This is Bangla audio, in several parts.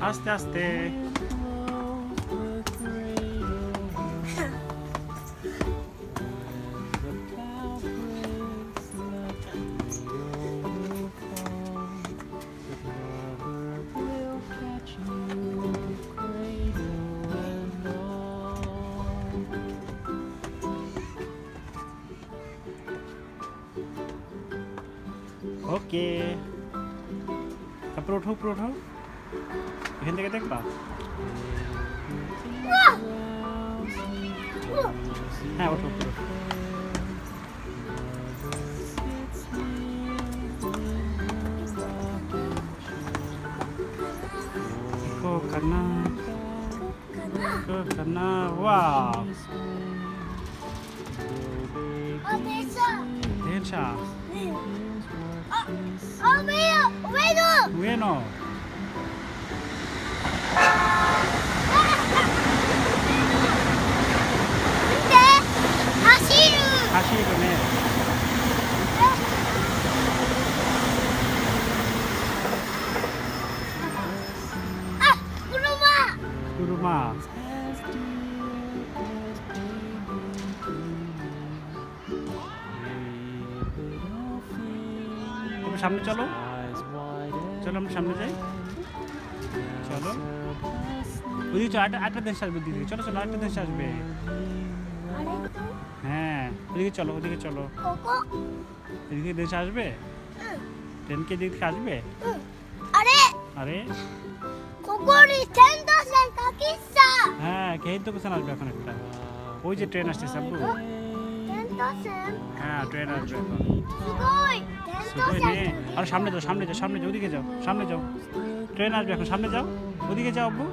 আস্তে আস্তে ওকে তারপর ওঠো উপরে ওঠো এখান থেকে দেখবা হ্যাঁ ওঠো উপরে ওঠো Coconut, coconut, wow! 어디서? 대차, 어, 어, 왜요? 왜요? bueno. সামনে চলো। চলো আমরা সামনে যাই। চলো। বুঝি চো আটটা আটটা দেশ আসবে দিদি চলো চলো আটটা দেশ আসবে। হ্যাঁ ওদিকে চলো ওদিকে চলো। এদিকে দেশ আসবে? ট্রেন কে এদিক আসবে? আরে! আরে! নাকি? এই তো কোথায় আসবে এখন একটা? ওই যে ট্রেন আসছে সাবু হ্যাঁ ট্রেন আসবে এখন। সুগোই নে আর সামনে যাও সামনে যাও সামনে যাও ওদিকে যাও সামনে যাও। ট্রেন আসবে এখন সামনে যাও। ওদিকে যাও আব্বু।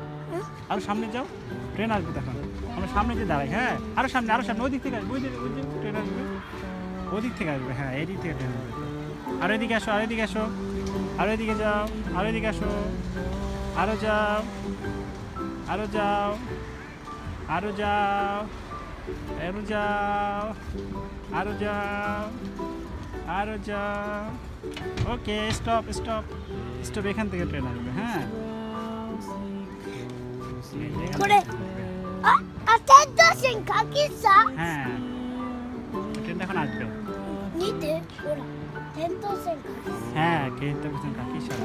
আর সামনে যাও। ট্রেন আসবে দেখো আমরা সামনে যে দাঁড়াই হ্যাঁ। আরও সামনে আরও সামনে ওদিক থেকে আসবে ওই ট্রেন আসবে। ওদিক থেকে আসবে হ্যাঁ এই থেকে ট্রেন আসবে। আর এদিকে আসো আর এদিকে আসো। আর এদিকে যাও আর এদিকে আসো। আরও যাও আরও যাও। আরও যাও আরও যাও আরও যাও আরও যাও। ওকে স্টপ স্টপ স্টপ এখান থেকে ট্রেন আসবে হ্যাঁ। হ্যাঁ ট্রেনটা আসবে। হ্যাঁ কিন্তু কাকি সারা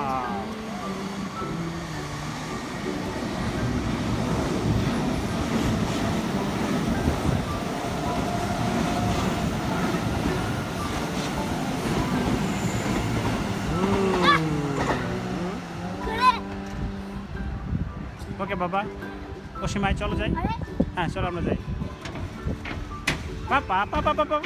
ওকে বাবা। ও সীমায় চলো যাই. হ্যাঁ চলো আমরা যাই। বাবা বাবা পাপা